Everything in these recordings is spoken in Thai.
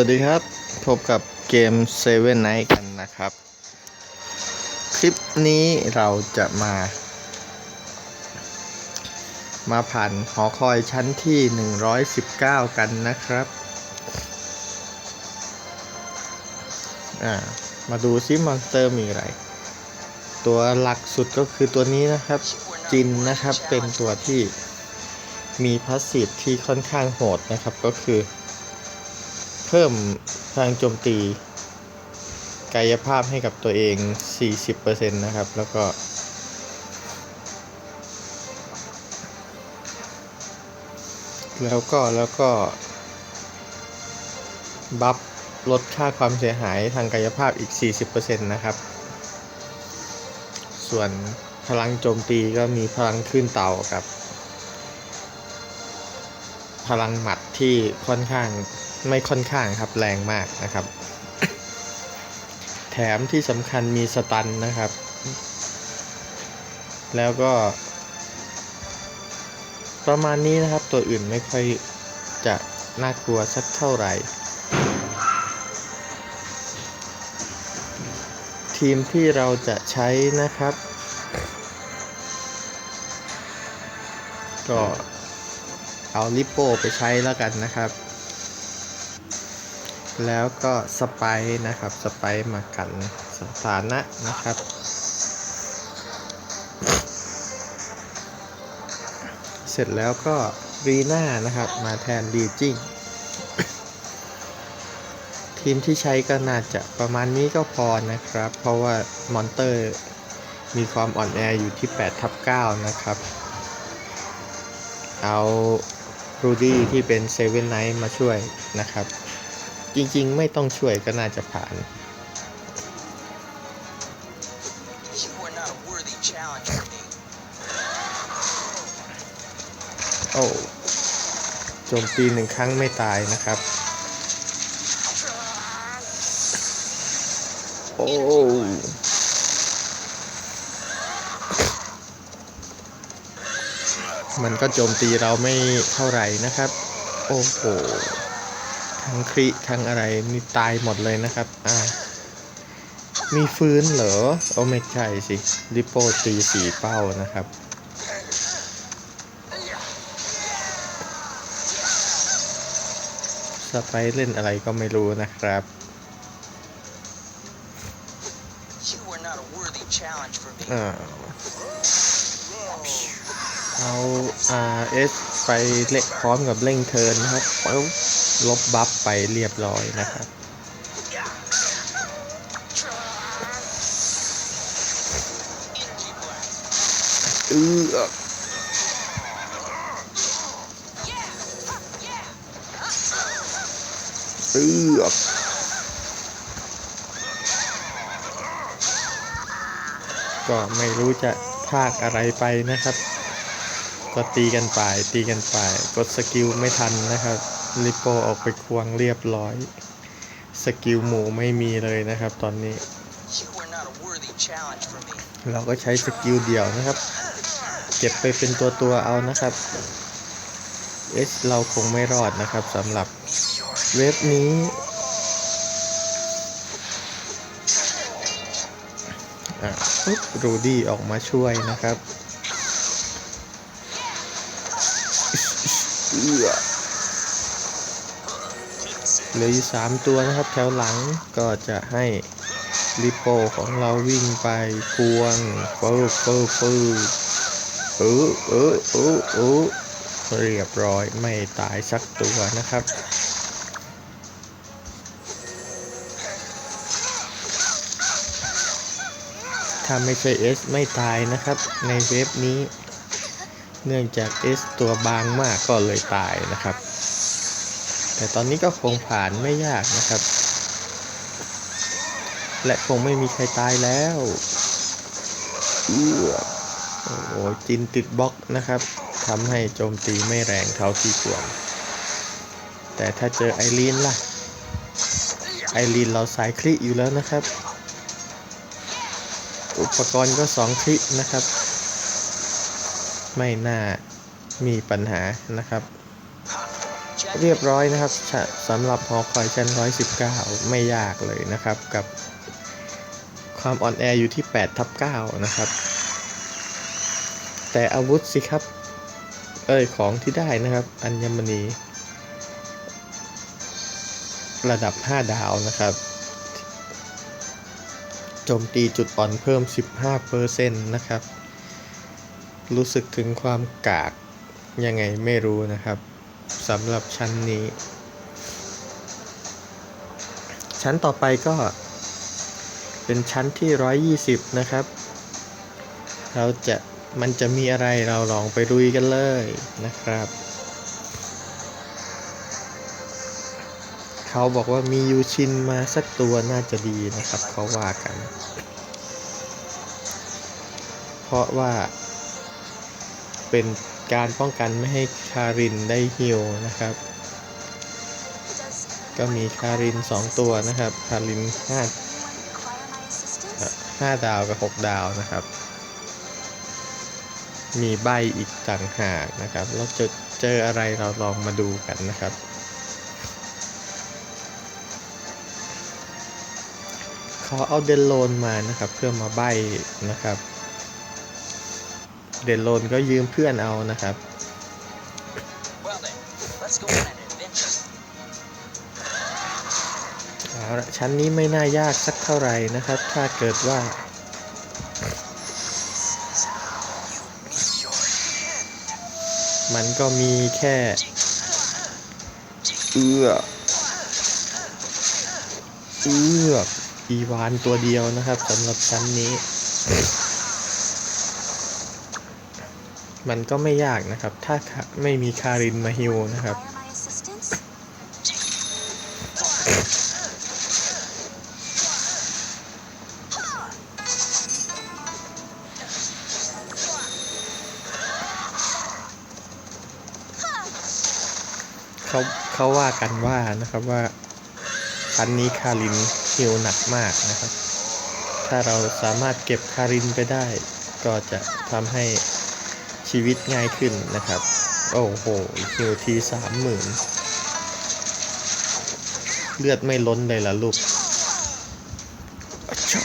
วัสดีครับ พบกับเกม Seven Night กันนะครับ คลิปนี้เราจะมา มาผ่านหอคอยชั้นที่ 119 กันนะครับมาดูซิมอนสเตอร์มีอะไร ตัวหลักสุดก็คือตัวนี้นะครับ จินนะครับเป็นตัวที่มีพาสซีฟที่ค่อนข้างโหดนะครับก็คือ เพิ่มพลังโจมตี กายภาพให้กับตัวเอง 40%นะครับ แล้วก็ แล้วก็แล้วก็ บัฟลดค่าความเสียหายทางกายภาพอีก 40%นะครับ ส่วนพลังโจมตีก็มีพลังขึ้นเต่ากับ พลังหมัดที่ค่อนข้าง ไม่ค่อนข้างครับแรงมากนะครับ แถมที่สำคัญมีสตันนะครับ แล้วก็ ประมาณนี้นะครับตัวอื่นไม่ค่อยจะน่ากลัวสักเท่าไหร่ ทีมที่เราจะใช้นะครับ ก็เอาลิปโป้ไปใช้แล้วกันนะครับ แล้วก็สไปร์นะครับ สไปร์มากันสถานะนะครับ เสร็จแล้วก็รีน่านะครับ มาแทนดีจิ้งทีมที่ใช้ก็น่าจะประมาณนี้ก็พอนะครับ เพราะว่ามอนเตอร์มีความอ่อนแออยู่ที่8ทับ9นะครับ เอารูดี้ที่เป็นเซเว่นไนท์มาช่วยนะครับ จริง ๆ ไม่ต้องช่วยก็น่าจะผ่าน โอ้โจมตีหนึ่งครั้งไม่ตายนะครับ โอ้มันก็โจมตีเราไม่เท่าไหร่นะครับ โอ้โห ทั้งคริทั้งอะไรนี่ตายหมดเลยนะครับอ่ามีฟื้นเหรอโอไม่ใช่สิลิโปตีสีเป้านะครับสไปเล่นอะไรก็ไม่รู้นะครับ You are not a worthy challenge for me. อ่าเอา RS ไปเล็กพร้อมกับเร่งเทินนะครับปึ๊บ ลบบัฟไปเรียบร้อยนะครับ Energy blast. เออเออก็ไม่รู้จะพากอะไรไปนะครับ ก็ตีกันไปตีกันไป กดสกิลไม่ทันนะครับ ลิปโปออกไปควงเรียบร้อย สกิลหมูไม่มีเลยนะครับตอนนี้ เราก็ใช้สกิลเดี่ยวนะครับ เก็บไปเป็นตัวตัวเอานะครับ S เราคงไม่รอดนะครับสำหรับเว็บนี้ อะปุ๊บรูดี้ออกมาช่วยนะครับ เอือ เหลืออยู่สามตัวนะครับแถวหลังก็จะให้ลิโปของเราวิ่งไปควงปื้อปื้อปื้อเออเออเออเออเรียบร้อยไม่ตายสักตัวนะครับถ้าไม่ใช่ S ไม่ตายนะครับในเว็บนี้ เนื่องจาก S ตัวบางมากก็เลยตายนะครับ แต่ตอนนี้ก็คงผ่านไม่ยากนะครับ และคงไม่มีใครตายแล้วโอ้โหจินติดบล็อกนะครับทำให้โจมตีไม่แรงเท่าที่ควร แต่ถ้าเจอไอรีนล่ะ ไอรีนเราสายคลิอยู่แล้วนะครับ อุปกรณ์ก็สองคลินะครับ ไม่น่ามีปัญหานะครับ เรียบร้อยนะครับสำหรับหอคอยชั้น 119 ไม่ยากเลยนะครับ กับความอ่อนแออยู่ที่8ทับ9นะครับ แต่อาวุธสิครับ เอ้ยของที่ได้นะครับ อัญมณี ระดับ 5 ดาวนะครับโจมตีจุดอ่อนเพิ่ม 15%นะครับ รู้สึกถึงความกากยังไงไม่รู้นะครับ สำหรับชั้นนี้ ชั้นต่อไปก็ เป็นชั้นที่ 120 นะครับ เราจะมันจะมีอะไรเราลองไปลุยกันเลยนะครับ เขาบอกว่ามียูชินมาสักตัวน่าจะดีนะครับเขาว่ากัน เพราะว่าเป็น การป้องกันไม่ให้คารินได้ฮิลนะครับ ก็มีคาริน 2 ตัวนะครับ คาริน5 5ดาวกับ 6 ดาวนะครับ มีใบอีกต่างหากนะครับแล้วจะเจออะไรเราลองมาดูกันนะครับเขาเอาเดนโลนมานะครับ เพื่อมาใบนะครับ เดนโลนก็ยืมเพื่อนเอานะครับ Well then, เอาละชั้นนี้ไม่น่ายากสักเท่าไหร่นะครับ ถ้าเกิดว่ามันก็มีแค่ เอื้อเอื้ออีวานตัวเดียวนะครับสำหรับชั้นนี้ มันก็ไม่ยากนะครับ ถ้าไม่มีคารินมาฮิวนะครับ เขาเขาว่ากันว่านะครับว่าชั้นนี้คารินฮิวหนักมากนะครับ ถ้าเราสามารถเก็บคารินไปได้ ก็จะทำให้ ชีวิตง่ายขึ้นนะครับ โอ้โหฮิวทีสามหมื่นเลือดไม่ล้นเลยล่ะลูกอะช่า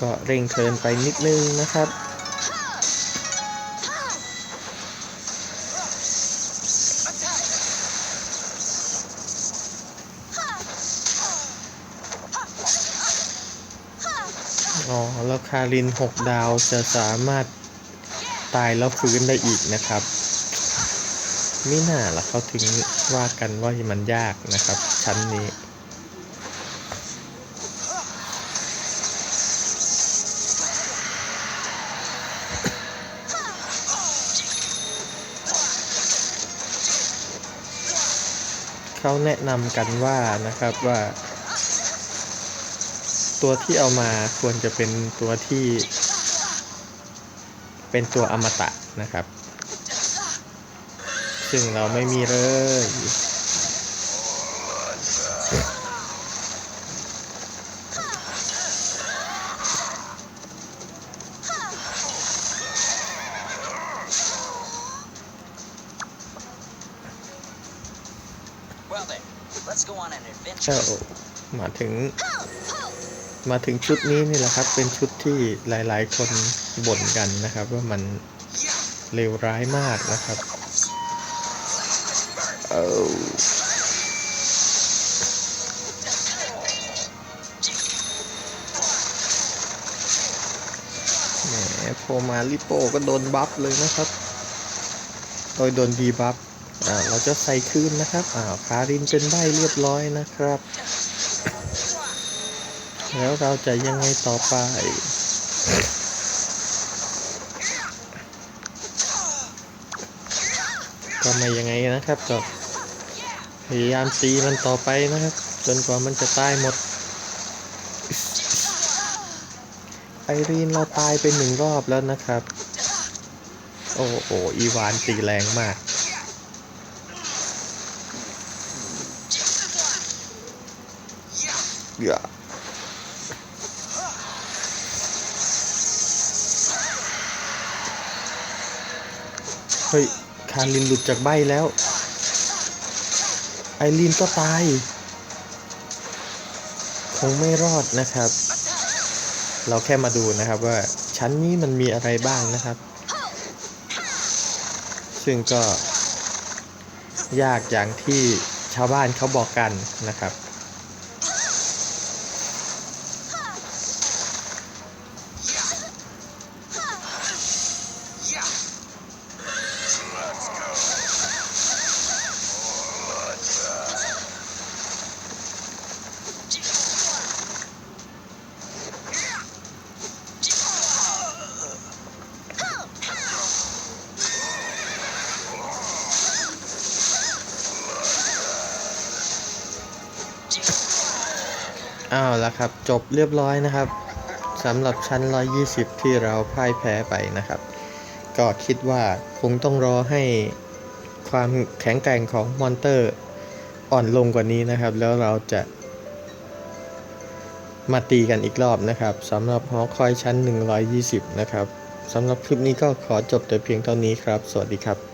ก็เร่งเทิร์นไปนิดนึงนะครับ อ๋อ แล้วคาริน 6 ดาวจะสามารถตายแล้วฟื้นได้อีกนะครับ ไม่น่าล่ะเขาถึงว่ากันว่ามันยากนะครับ ชั้นนี้เขาแนะนำกันว่านะครับว่า ตัวที่เอามาควรจะเป็นตัวที่ เป็นตัวอมตะนะครับ ซึ่งเราไม่มีเลย Well then, let's go on an เจ้า adventure. มาถึง มาถึงชุดนี้นี่แหละครับ เป็นชุดที่หลายๆ คนบ่นกันนะครับ ว่ามันเลวร้ายมากนะครับเออแหมโพมาลิโปก็โดนบัฟเลยนะครับ โดยโดนดีบัฟเราจะใส่คืนนะครับ อ่าคารินเป็นใบเรียบร้อยนะครับ แล้วเราจะยังไงต่อไป ก็ไม่ยังไงนะครับก็พยายามตีมันต่อไปนะครับ จนกว่ามันจะตายหมด ไอรีนเราตายไปหนึ่งรอบแล้วนะครับ โอ้โหอีวานตีแรงมากอย่า ฮ้ย คารินหลุดจากใบแล้ว ไอรีนก็ตาย คงไม่รอดนะครับ เราแค่มาดูนะครับว่าชั้นนี้มันมีอะไรบ้างนะครับ ซึ่งก็ยากอย่างที่ชาวบ้านเขาบอกกันนะครับ อ้าวแล้วครับ จบเรียบร้อยนะครับสำหรับชั้น 120 ที่เราพ่ายแพ้ไปนะครับ ก็คิดว่าคงต้องรอให้ความแข็งแกร่งของมอนเตอร์อ่อนลงกว่านี้นะครับ แล้วเราจะมาตีกันอีกรอบนะครับสำหรับหอคอยชั้น 120 นะครับสำหรับคลิปนี้ก็ขอจบแต่เพียงเท่านี้ครับ สวัสดีครับ